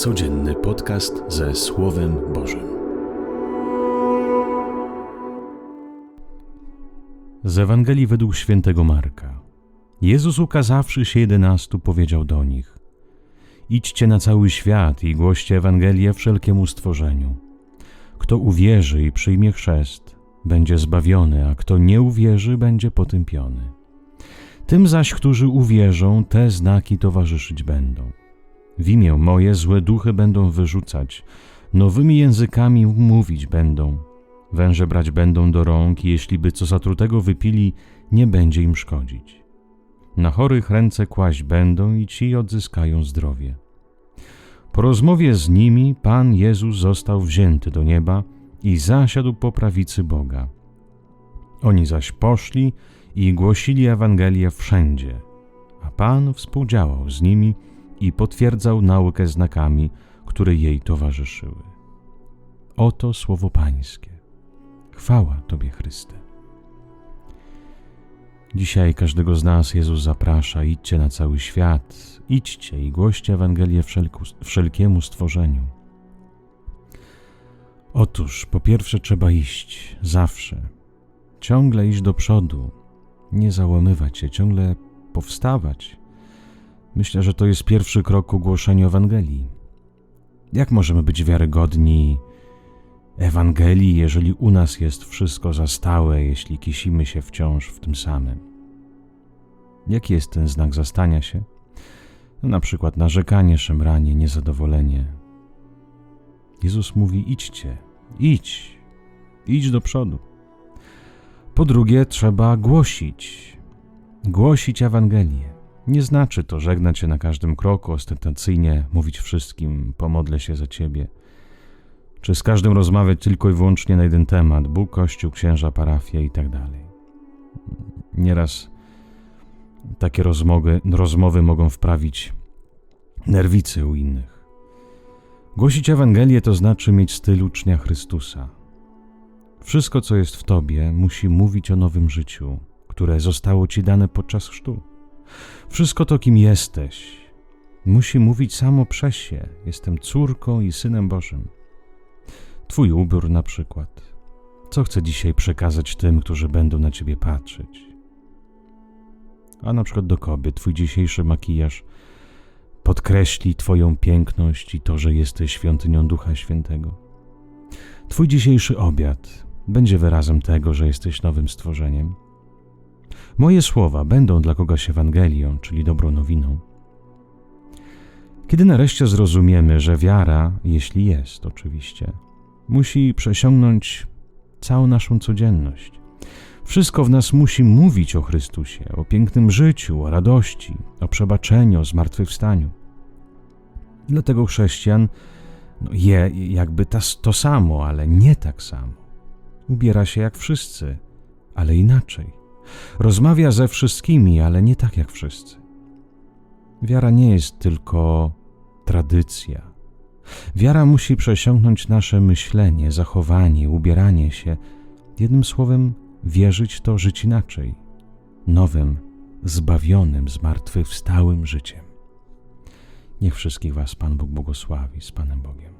Codzienny podcast ze Słowem Bożym. Z Ewangelii według świętego Marka. Jezus ukazawszy się jedenastu powiedział do nich: Idźcie na cały świat i głoście Ewangelię wszelkiemu stworzeniu. Kto uwierzy i przyjmie chrzest, będzie zbawiony, a kto nie uwierzy, będzie potępiony. Tym zaś, którzy uwierzą, te znaki towarzyszyć będą. W imię moje złe duchy będą wyrzucać, nowymi językami mówić będą, węże brać będą do rąk i jeśli by co zatrutego wypili, nie będzie im szkodzić. Na chorych ręce kłaść będą i ci odzyskają zdrowie. Po rozmowie z nimi Pan Jezus został wzięty do nieba i zasiadł po prawicy Boga. Oni zaś poszli i głosili Ewangelię wszędzie, a Pan współdziałał z nimi i potwierdzał naukę znakami, które jej towarzyszyły. Oto słowo Pańskie. Chwała Tobie, Chryste. Dzisiaj każdego z nas Jezus zaprasza: idźcie na cały świat, idźcie i głoście Ewangelię wszelkiemu stworzeniu. Otóż, po pierwsze, trzeba iść zawsze, ciągle iść do przodu, nie załamywać się, ciągle powstawać. Myślę, że to jest pierwszy krok ku głoszeniu Ewangelii. Jak możemy być wiarygodni Ewangelii, jeżeli u nas jest wszystko za stałe, jeśli kisimy się wciąż w tym samym? Jaki jest ten znak zastania się? No, na przykład narzekanie, szemranie, niezadowolenie. Jezus mówi: idźcie, idź, idź do przodu. Po drugie, trzeba głosić, głosić Ewangelię. Nie znaczy to żegnać się na każdym kroku, ostentacyjnie mówić wszystkim, pomodlę się za ciebie. Czy z każdym rozmawiać tylko i wyłącznie na jeden temat, Bóg, Kościół, księża, parafia i tak dalej. Nieraz takie rozmowy, rozmowy mogą wprawić nerwicy u innych. Głosić Ewangelię to znaczy mieć styl ucznia Chrystusa. Wszystko, co jest w tobie, musi mówić o nowym życiu, które zostało ci dane podczas chrztu. Wszystko to, kim jesteś, musi mówić samo przez się: Jestem córką i synem Bożym. Twój ubiór, na przykład. Co chcę dzisiaj przekazać tym, którzy będą na ciebie patrzeć? A na przykład do kobiet, twój dzisiejszy makijaż podkreśli Twoją piękność i to, że jesteś świątynią Ducha Świętego. Twój dzisiejszy obiad będzie wyrazem tego, że jesteś nowym stworzeniem. Moje słowa będą dla kogoś Ewangelią, czyli dobrą nowiną. Kiedy nareszcie zrozumiemy, że wiara, jeśli jest oczywiście, musi przesiągnąć całą naszą codzienność. Wszystko w nas musi mówić o Chrystusie, o pięknym życiu, o radości, o przebaczeniu, o zmartwychwstaniu. Dlatego chrześcijan no, je jakby ta, to samo, ale nie tak samo. Ubiera się jak wszyscy, ale inaczej. Rozmawia ze wszystkimi, ale nie tak jak wszyscy. Wiara nie jest tylko tradycja. Wiara musi przesiąknąć nasze myślenie, zachowanie, ubieranie się. Jednym słowem, wierzyć to żyć inaczej, nowym, zbawionym, zmartwychwstałym życiem. Niech wszystkich Was Pan Bóg błogosławi z Panem Bogiem.